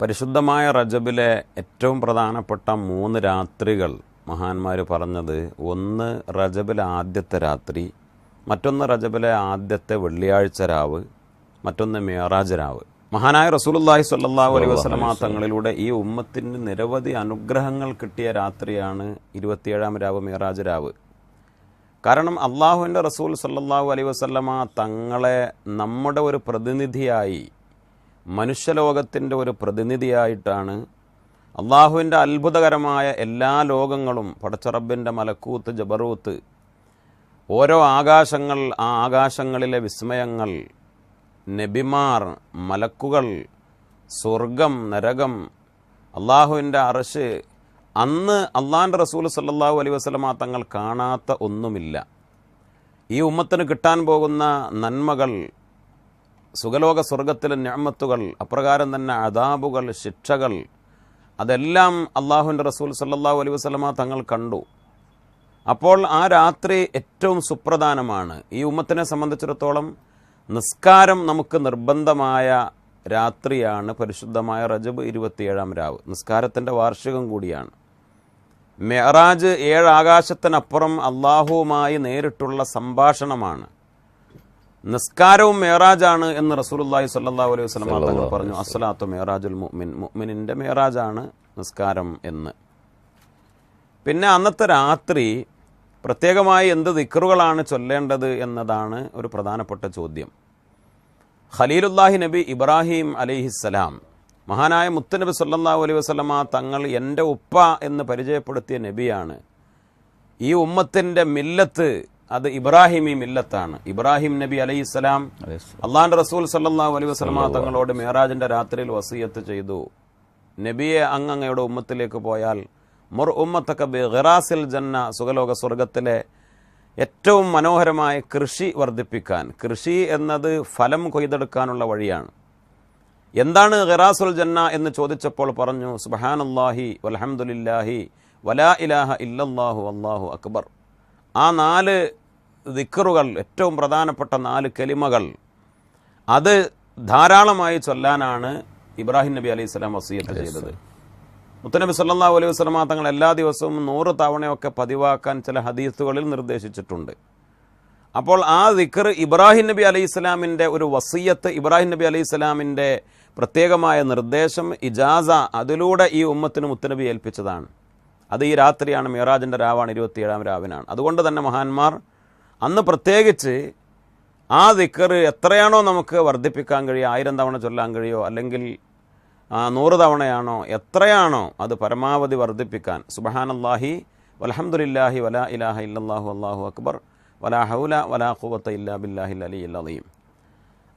പരിശുദ്ധമായ റജബിലെ ഏറ്റവും പ്രധാനപ്പെട്ട മൂന്ന് രാത്രികൾ മഹാന്മാർ പറഞ്ഞത് ഒന്ന് റജബിലെ ആദ്യത്തെ രാത്രി മറ്റൊന്ന് റജബിലെ ആദ്യത്തെ വെള്ളിയാഴ്ച രാവ് മറ്റൊന്ന് മേറാജ് രാവ്. മഹാനായ റസൂലുള്ളാഹി സ്വല്ലല്ലാഹു അലൈഹി വസല്ലമ തങ്ങളിലൂടെ ഈ ഉമ്മത്തിന് നിരവധി അനുഗ്രഹങ്ങൾ കിട്ടിയ രാത്രിയാണ് ഇരുപത്തിയേഴാം രാവ് മേറാജ് രാവ്. കാരണം അള്ളാഹുവിന്റെ റസൂൽ സല്ലാഹു അലൈ വസ്ലമ തങ്ങളെ നമ്മുടെ ഒരു പ്രതിനിധിയായി മനുഷ്യലോകത്തിന്റെ ഒരു പ്രതിനിധിയായിട്ടാണ് അള്ളാഹുവിന്റെ അത്ഭുതകരമായ എല്ലാ ലോകങ്ങളും പടച്ചറബിന്റെ മലക്കൂത്ത് ജബറൂത്ത് ഓരോ ആകാശങ്ങൾ ആ ആകാശങ്ങളിലെ വിസ്മയങ്ങൾ നബിമാർ മലക്കുകൾ സ്വർഗം നരകം അള്ളാഹുവിന്റെ അറശ് അന്ന് അള്ളാഹിന്റെ റസൂൽ സല്ലാഹു അലൈ വസ്ലമ തങ്ങൾ കാണാത്ത ഒന്നുമില്ല. ഈ ഉമ്മത്തിന് കിട്ടാൻ പോകുന്ന നന്മകൾ സുഖലോക സ്വർഗത്തിലെ ഞാമത്തുകൾ അപ്രകാരം തന്നെ അതാബുകൾ ശിക്ഷകൾ അതെല്ലാം അള്ളാഹുവിന്റെ റസൂൽ സല്ലല്ലാഹു അലൈ വസ്ലമ തങ്ങൾ കണ്ടു. അപ്പോൾ ആ രാത്രി ഏറ്റവും സുപ്രധാനമാണ്. ഈ ഉമ്മത്തിനെ സംബന്ധിച്ചിടത്തോളം നിസ്കാരം നമുക്ക് നിർബന്ധമായ രാത്രിയാണ്. പരിശുദ്ധമായ റജബ് ഇരുപത്തിയേഴാം രാവ്. നിസ്കാരത്തിന്റെ വാർഷികം കൂടിയാണ്. മെഹറാജ് ഏഴാകാശത്തിനപ്പുറം അള്ളാഹുവുമായി നേരിട്ടുള്ള സംഭാഷണമാണ്. നിസ്കാരവും മേറാജാണ് എന്ന് റസൂലുള്ളാഹി സ്വല്ലല്ലാഹു അലൈഹി വസല്ലം തങ്ങൾ പറഞ്ഞു. അസ്സലാത്തു മേറാജുൽ മുഅ്മിൻ. മുഅ്മിനിന്റെ മേറാജാണ് നിസ്കാരം എന്ന്. പിന്നെ അന്നത്തെ രാത്രി പ്രത്യേകമായി എന്ത് ദിക്കറുകളാണ് ചൊല്ലേണ്ടത് എന്നതാണ് ഒരു പ്രധാനപ്പെട്ട ചോദ്യം. ഖലീലുല്ലാഹി നബി ഇബ്രാഹിം അലൈഹിസ്സലാം മഹാനായ മുത്തനബി സല്ലാ അലൈഹി വസ്ലമ തങ്ങൾ എന്റെ ഉപ്പ എന്ന് പരിചയപ്പെടുത്തിയ നബിയാണ്. ഈ ഉമ്മത്തിന്റെ മില്ലത്ത് അത് ഇബ്രാഹിമി മില്ലത്താണ്. ഇബ്രാഹിം നബി അലൈഹി സ്വലാം അള്ളാഹിന്റെ റസൂൽ സല്ലാ അലൈഹി വസല്ലമ തങ്ങളോട് മെഹറാജിന്റെ രാത്രിയിൽ വസീയത്ത് ചെയ്തു. നബിയെ അങ്ങയുടെ ഉമ്മത്തിലേക്ക് പോയാൽ മുർ ഉമ്മത്തൊക്കെ ബി ഖിറാസിൽ ജന്ന സുഖലോക സ്വർഗത്തിലെ ഏറ്റവും മനോഹരമായ കൃഷി വർദ്ധിപ്പിക്കാൻ. കൃഷി എന്നത് ഫലം കൊയ്തെടുക്കാനുള്ള വഴിയാണ്. എന്താണ് ഖിറാസുൽ ജന്ന എന്ന് ചോദിച്ചപ്പോൾ പറഞ്ഞു സുബഹാനല്ലാഹി വലഹമുല്ലാഹി വലാ ഇലാഹ ഇല്ലല്ലാഹു അള്ളാഹു അക്ബർ. ആ നാല് ദിക്കറുകൾ ഏറ്റവും പ്രധാനപ്പെട്ട നാല് കലിമകൾ അത് ധാരാളമായി ചൊല്ലാനാണ് ഇബ്രാഹിം നബി അലൈഹി സ്വലാം വസീയത്ത് ചെയ്തത്. മുത്തനബി സല്ലല്ലാഹു അലൈഹി വസല്ലമ തങ്ങൾ എല്ലാ ദിവസവും നൂറ് തവണയൊക്കെ പതിവാക്കാൻ ചില ഹദീസുകളിൽ നിർദ്ദേശിച്ചിട്ടുണ്ട്. അപ്പോൾ ആ ദിക്കർ ഇബ്രാഹിം നബി അലൈഹി സ്വലാമിന്റെ ഒരു വസീയത്ത് ഇബ്രാഹിം നബി അലൈഹി സ്വലാമിന്റെ പ്രത്യേകമായ നിർദ്ദേശം ഇജാസ അതിലൂടെ ഈ ഉമ്മത്തിന് മുത്തനബി ഏൽപ്പിച്ചതാണ്. അത് ഈ രാത്രിയാണ് മിറാജിന്റെ രാവാണ് ഇരുപത്തിയേഴാം രാവിനാണ്. അതുകൊണ്ട് തന്നെ മഹാന്മാർ അന്ന് പ്രത്യേകിച്ച് ആ ദിക്കർ എത്രയാണോ നമുക്ക് വർദ്ധിപ്പിക്കാൻ കഴിയുക ആയിരം തവണ ചൊല്ലാൻ കഴിയുമോ അല്ലെങ്കിൽ നൂറ് തവണയാണോ എത്രയാണോ അത് പരമാവധി വർദ്ധിപ്പിക്കാൻ. സുബഹാനല്ലാഹി വലഹമുല്ലാഹി വല ഇലാഹ ഇല്ലാഹു അല്ലാഹു അക്ബർ. വലാ ഹൗല വലാ ഖുവത്ത ഇല്ലാ ബില്ലാഹിൽ അലി അലീം.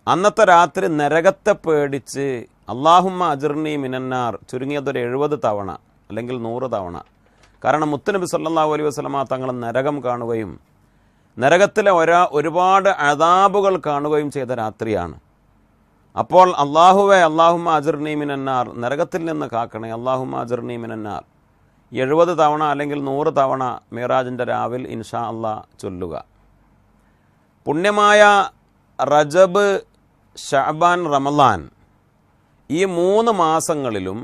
അന്നത്തെ രാത്രി നരകത്തെ പേടിച്ച് അള്ളാഹുമ്മ അജിർണി മിനന്നാർ ചുരുങ്ങിയതൊരു എഴുപത് തവണ അല്ലെങ്കിൽ നൂറ് തവണ കാരണം മുത്തുനബി സല്ലല്ലാഹു അലൈഹി വസ്ലമ തങ്ങൾ നരകം കാണുകയും നരകത്തിലെ ഒരാ ഒരുപാട് അതാബുകൾ കാണുകയും ചെയ്ത രാത്രിയാണ്. അപ്പോൾ അള്ളാഹുവെ അള്ളാഹുമ്മ അജിർണി മിനന്നാർ. നരകത്തിൽ നിന്ന് കാക്കണേ അള്ളാഹുമ്മ അജിർണി മിനന്നാർ. എഴുപത് തവണ അല്ലെങ്കിൽ നൂറ് തവണ മിറാജിന്റെ രാവിൽ ഇൻഷാ അള്ളാ ചൊല്ലുക. പുണ്യമായ റജബ് ഷാബാൻ റമലാൻ ഈ മൂന്ന് മാസങ്ങളിലും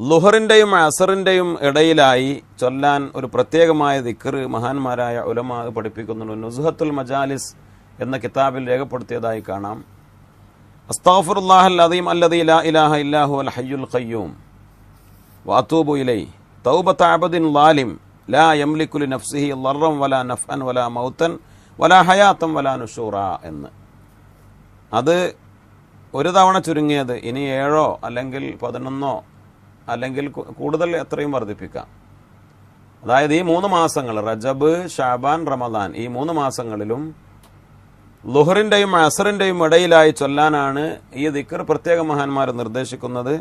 ലുഹറിന്റെയും അസറിന്റെയും ഇടയിലായി ചൊല്ലാൻ ഒരു പ്രത്യേകമായ ദിക്കർ മഹാന്മാരായ ഉലമാ പഠിപ്പിക്കുന്നുണ്ട്. നുസ്ഹത്തുൽ മജാലിസ് എന്ന കിതാബിൽ രേഖപ്പെടുത്തിയതായി കാണാം. അസ്താഫുറുല്ലാഹൽ അദീം അല്ലദീ ലാ ഇലാഹ ഇല്ലാഹു അൽ ഹയ്യുൽ ഖയ്യൂം. വാത്തൂബു ഇലൈ. തൗബത അബദിൻ ലാലിം. ലാ യംലിക്കുലി നഫ്സിഹി ലറം വലാ നഫ്അൻ വലാ മൗത്തൻ വലാ ഹയാത്തം വലാ നുഷൂറ എന്ന്. അത് ഒരു തവണ ചുരുങ്ങിയത് ഇനി ഏഴോ അല്ലെങ്കിൽ പതിനൊന്നോ അല്ലെങ്കിൽ കൂടുതൽ എത്രയും വർദ്ധിപ്പിക്കാം. അതായത് ഈ മൂന്ന് മാസങ്ങൾ റജബ് ഷാബാൻ റമദാൻ ഈ മൂന്ന് മാസങ്ങളിലും ലുഹറിന്റെയും അസറിന്റെയും ഇടയിലായി ചൊല്ലാനാണ് ഈ ദിക്കർ പ്രത്യേക മഹാന്മാർ നിർദ്ദേശിക്കുന്നത്.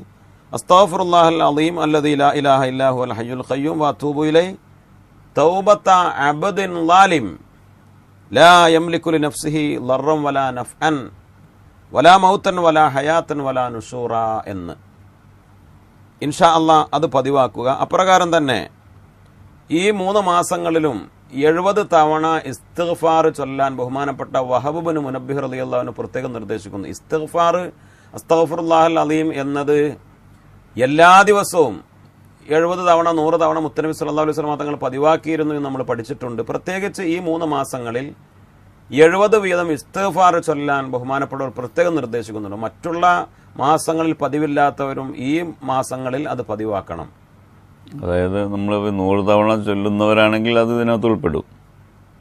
അസ്താഫുറുല്ലാഹൽ അലീം അല്ലദീ ഇലാ ഇലാഹ ഇല്ലാഹു അൽ ഹയ്യുൽ ഖയ്യൂം വാത്തൂബു ഇലൈ തൗബത്ത അബദിൻ ലാലിം ലാ യംലിക്കു ലി നഫ്സിഹി ലറം വലാ നഫ്അൻ വലാ മൗത്തൻ വലാ ഹയാത്തൻ വലാ നുഷൂറ എന്ന്. ഇൻഷാ അല്ല അത് പതിവാക്കുക. അപ്രകാരം തന്നെ ഈ മൂന്ന് മാസങ്ങളിലും എഴുപത് തവണ ഇസ്തിഗ്ഫാർ ചൊല്ലാൻ ബഹുമാനപ്പെട്ട വഹബുബിന് അലി അള്ളാഹുവിന് പ്രത്യേകം നിർദ്ദേശിക്കുന്നു. ഇസ്തിഗ്ഫാർ അസ്തഫുറുല്ലാഹൽ അലീം എന്നത് എല്ലാ ദിവസവും എഴുപത് തവണ നൂറ് തവണ മുത്തനബി സല്ലാ അലൈഹി വസല്ലം തങ്ങൾ പതിവാക്കിയിരുന്നു എന്ന് നമ്മൾ പഠിച്ചിട്ടുണ്ട്. പ്രത്യേകിച്ച് ഈ മൂന്ന് മാസങ്ങളിൽ എഴുപത് വീതം ഇസ്തഫാർ ചൊല്ലാൻ ബഹുമാനപ്പെട്ടവർ പ്രത്യേകം നിർദ്ദേശിക്കുന്നുണ്ട്. മറ്റുള്ള മാസങ്ങളിൽ പതിവില്ലാത്തവരും ഈ മാസങ്ങളിൽ അത് പതിവാക്കണം. അതായത് നമ്മൾ നൂറ് തവണ ചൊല്ലുന്നവരാണെങ്കിൽ അത് ഇതിനകത്ത് ഉൾപ്പെടും.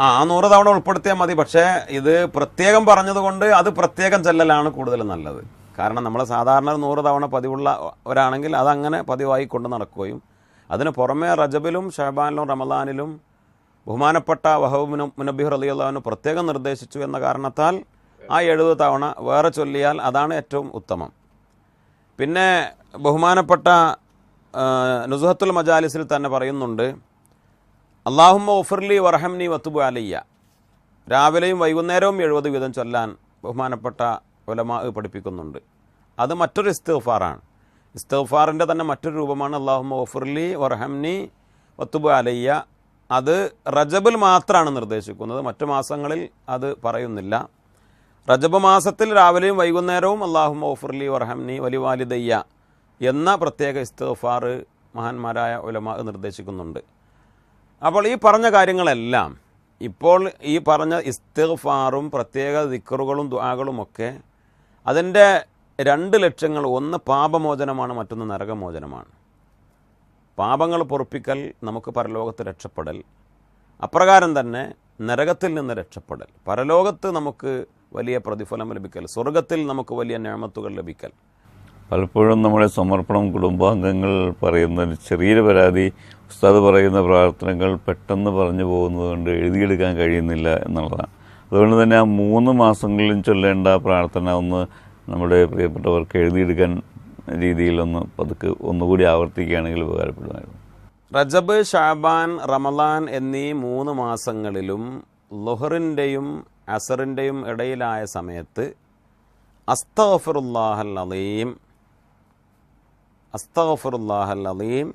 ആ ആ നൂറ് തവണ ഉൾപ്പെടുത്തിയാൽ മതി. പക്ഷേ ഇത് പ്രത്യേകം പറഞ്ഞതുകൊണ്ട് അത് പ്രത്യേകം ചെല്ലലാണ് കൂടുതൽ നല്ലത്. കാരണം നമ്മൾ സാധാരണ നൂറ് തവണ പതിവുള്ള ഒരാണെങ്കിൽ അതങ്ങനെ പതിവായി കൊണ്ട് നടക്കുകയും അതിന് പുറമെ റജബിലും ഷഹബാനിലും റമദാനിലും ബഹുമാനപ്പെട്ട വഹബ് മുനബിഹ് റലിയുള്ളവന് പ്രത്യേകം നിർദ്ദേശിച്ചു എന്ന കാരണത്താൽ ആ എഴുപത് തവണ വേറെ ചൊല്ലിയാൽ അതാണ് ഏറ്റവും ഉത്തമം. പിന്നെ ബഹുമാനപ്പെട്ട നുസഹത്തുൽ മജാലിസിൽ തന്നെ പറയുന്നുണ്ട് അള്ളാഹുമ്മ ഒഫർലി വർഹംനി വത്തുബു അലയ്യ. രാവിലെയും വൈകുന്നേരവും എഴുപത് വീതം ചൊല്ലാൻ ബഹുമാനപ്പെട്ട ഒലമാ പഠിപ്പിക്കുന്നുണ്ട്. അത് മറ്റൊരു ഇസ്തഫാറാണ് ഇസ്തഫാറിന്റെ തന്നെ മറ്റൊരു രൂപമാണ് അള്ളാഹുമ്മ ഒഫർലി വർഹംനി വത്തുബു അലയ്യ. അത് റജബിൽ മാത്രമാണ് നിർദ്ദേശിക്കുന്നത്. മറ്റു മാസങ്ങളിൽ അത് പറയുന്നില്ല. റജബ് മാസത്തിൽ രാവിലെയും വൈകുന്നേരവും അള്ളാഹു മൗഫുർലി വർഹംനി വലിവാലിദയ്യ എന്ന പ്രത്യേക ഇസ്തഫാർ മഹാന്മാരായ ഉലമാ നിർദ്ദേശിക്കുന്നുണ്ട്. അപ്പോൾ ഈ പറഞ്ഞ കാര്യങ്ങളെല്ലാം ഇപ്പോൾ ഈ പറഞ്ഞ ഇസ്തിഗ്ഫാറും പ്രത്യേക ദിക്കറുകളും ദുആകളുമൊക്കെ അതിന്റെ രണ്ട് ലക്ഷ്യങ്ങൾ ഒന്ന് പാപമോചനമാണ് മറ്റൊന്ന് നരകമോചനമാണ്. പാപങ്ങൾ പൊറുപ്പിക്കൽ നമുക്ക് പരലോകത്ത് രക്ഷപ്പെടൽ. അപ്രകാരം തന്നെ നരകത്തിൽ നിന്ന് രക്ഷപ്പെടൽ. പരലോകത്ത് നമുക്ക് വലിയ പ്രതിഫലം ലഭിക്കൽ. സ്വർഗത്തിൽ നമുക്ക് വലിയ ഞാമത്തുകൾ ലഭിക്കൽ. പലപ്പോഴും നമ്മുടെ സമർപ്പണം കുടുംബാംഗങ്ങൾ പറയുന്ന ചെറിയ പരാതി ഉസ്താദ് പറയുന്ന പ്രാർത്ഥനകൾ പെട്ടെന്ന് പറഞ്ഞു പോകുന്നത് കൊണ്ട് എഴുതിയെടുക്കാൻ കഴിയുന്നില്ല എന്നുള്ളതാണ്. അതുകൊണ്ട് തന്നെ ആ മൂന്ന് മാസങ്ങളിലും ചൊല്ലേണ്ട പ്രാർത്ഥന ഒന്ന് നമ്മുടെ പ്രിയപ്പെട്ടവർക്ക് എഴുതിയെടുക്കാൻ രീതിയിലൊന്ന് പതുക്കെ ഒന്നുകൂടി ആവർത്തിക്കുകയാണെങ്കിൽ ഉപകാരപ്പെടുമായിരുന്നു റജബ് ഷാബാൻ റമലാൻ എന്നീ മൂന്ന് മാസങ്ങളിലും ലുഹറിന്റെയും അസറിന്റെയും ഇടയിലായ സമയത്ത് അസ്തഫറുല്ലാഹൽ അലീം അസ്തഫറുല്ലാഹൽ അലീം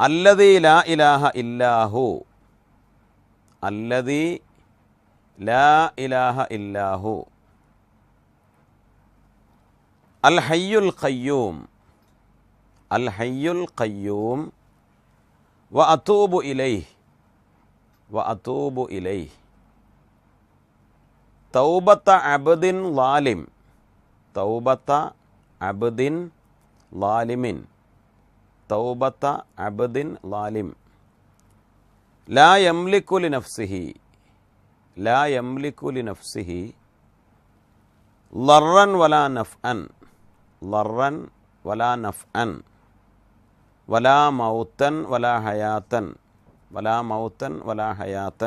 അല്ലതി ലാ ഇലാഹ ഇല്ലാഹു അല്ലതി ലാ ഇലാഹ ഇല്ലാഹു അൽ ഹയ്യുൽ ഖയ്യൂം അൽ ഹയ്യുൽ ഖയ്യൂം വ അത്തൂബു ഇലൈഹ് വ അത്തൂബു ഇലൈഹ് തൗബത്ത അബദിൻ ലാലിം തൗബത്ത അബദിൻ ലാലിമിൻ തൗബത്ത അബദിൻ ലാലിം ലാ യംലിക്കു ലി നഫ്സിഹി ലാ യംലിക്കു ലി നഫ്സിഹി ലറൻ വലാ ولا موتا ولا حياة. ولا موتا ولا حياة.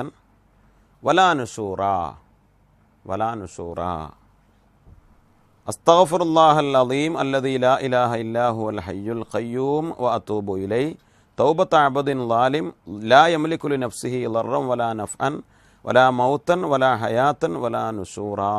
ولا نشورا. ولا نشورا. أستغفر الله العظيم الذي لا إله إلا هو الحي القيوم وأتوب إليه. توبة عبد ظالم. لا يملك لنفسه ضرا ولا نفعا. ولا موتا ولا حياة ولا نشورا.